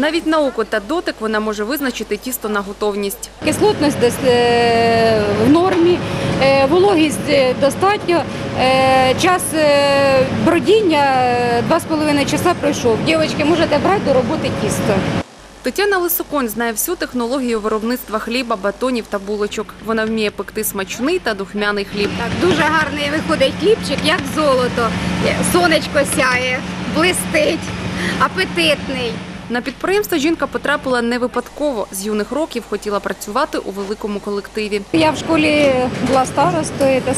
Навіть на око та дотик вона може визначити тісто на готовність. Кислотність десь е, в нормі, е, вологість е, достатньо. Час бродіння е, два з половиною часа пройшов. Дівчатки, можете брати до роботи тісто. Тетяна Лисоконь знає всю технологію виробництва хліба, батонів та булочок. Вона вміє пекти смачний та духмяний хліб. Так, дуже гарний виходить хлібчик, як золото. Сонечко сяє, блистить, апетитний. На підприємство жінка потрапила не випадково. З юних років хотіла працювати у великому колективі. Я в школі була старостою та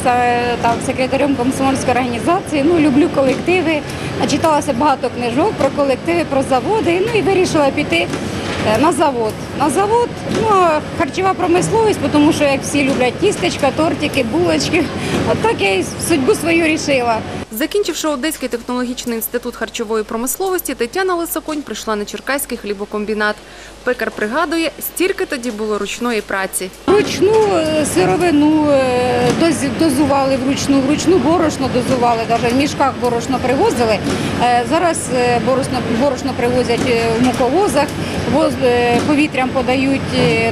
там секретарем комсомольської організації. Ну люблю колективи. Начиталася багато книжок про колективи, про заводи. Ну і вирішила піти е, на завод. На завод, ну харчова промисловість, тому що як всі люблять тістечка, тортики, булочки. От так я і судьбу свою рішила. Закінчивши Одеський технологічний інститут харчової промисловості, Тетяна Лисоконь прийшла на Черкаський хлібокомбінат. Пекар пригадує, стільки тоді було ручної праці. Вручну е, сировину е, дозували вручну, вручну борошно дозували, навіть в мішках борошно привозили. Е, Зараз борошно, борошно привозять в муковозах, воз, повітрям подають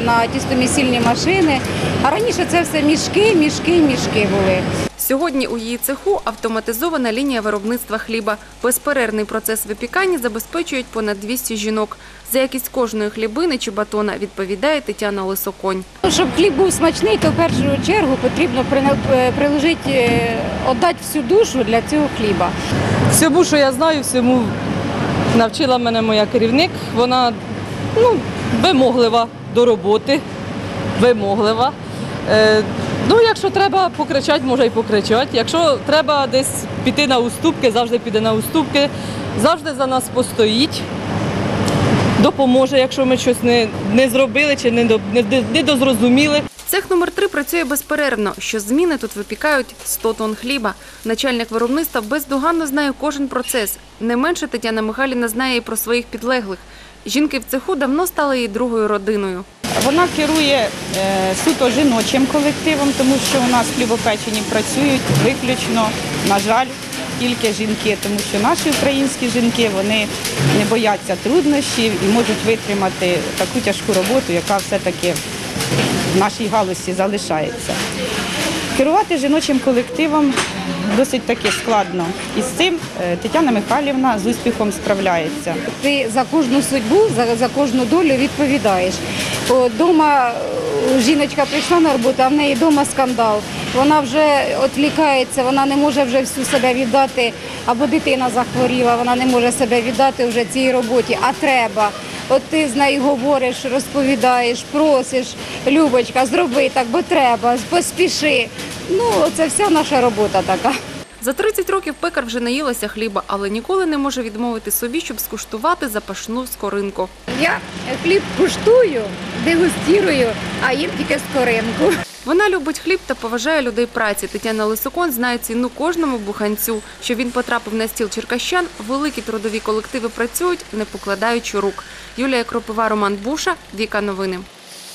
на тістомісільні машини. А раніше це все мішки, мішки, мішки були. Сьогодні у її цеху автоматизована лінія виробництва хліба. Безперервний процес випікання забезпечують понад 200 жінок. За якість кожної хлібини чи батона відповідає Тетяна Лисоконь. Щоб хліб був смачний, то в першу чергу потрібно е, приложити, е, віддати всю душу для цього хліба. Всьому, що я знаю, всьому навчила мене моя керівник. Вона ну, вимоглива до роботи, вимоглива. Е, ну, якщо треба покричати, може і покричати. Якщо треба десь піти на уступки, завжди піде на уступки, завжди за нас постоїть. Допоможе, якщо ми щось не, не зробили чи не, не, не дозрозуміли. Цех номер 3 працює безперервно. Щозміни тут випікають 100 тонн хліба. Начальник виробництва бездоганно знає кожен процес. Не менше Тетяна Михайлівна знає і про своїх підлеглих. Жінки в цеху давно стали її другою родиною. Вона керує е, суто жіночим колективом, тому що у нас в хлібопеченні працюють виключно, на жаль, тільки жінки, тому що наші українські жінки вони не бояться труднощів і можуть витримати таку тяжку роботу, яка все-таки в нашій галузі залишається. Керувати жіночим колективом досить таки складно. І з цим е, Тетяна Михайлівна з успіхом справляється. Ти за кожну судьбу, за, за кожну долю відповідаєш. Дома е, жіночка прийшла на роботу, а в неї вдома скандал. Вона вже відвлікається, вона не може вже всю себе віддати, або дитина захворіла, вона не може себе віддати вже цій роботі, а треба. От ти з нею говориш, розповідаєш, просиш, Любочка, зроби так, бо треба, поспіши. Ну, це вся наша робота така. За 30 років пекар вже наїлася хліба, але ніколи не може відмовити собі, щоб скуштувати запашну скоринку. Я хліб куштую, дегустірую, а їм тільки скоринку. Вона любить хліб та поважає людей праці. Тетяна Лисокон знає ціну кожному буханцю. Щоб він потрапив на стіл черкащан, великі трудові колективи працюють, не покладаючи рук. Юлія Кропива, Роман Буша, Віка Новини.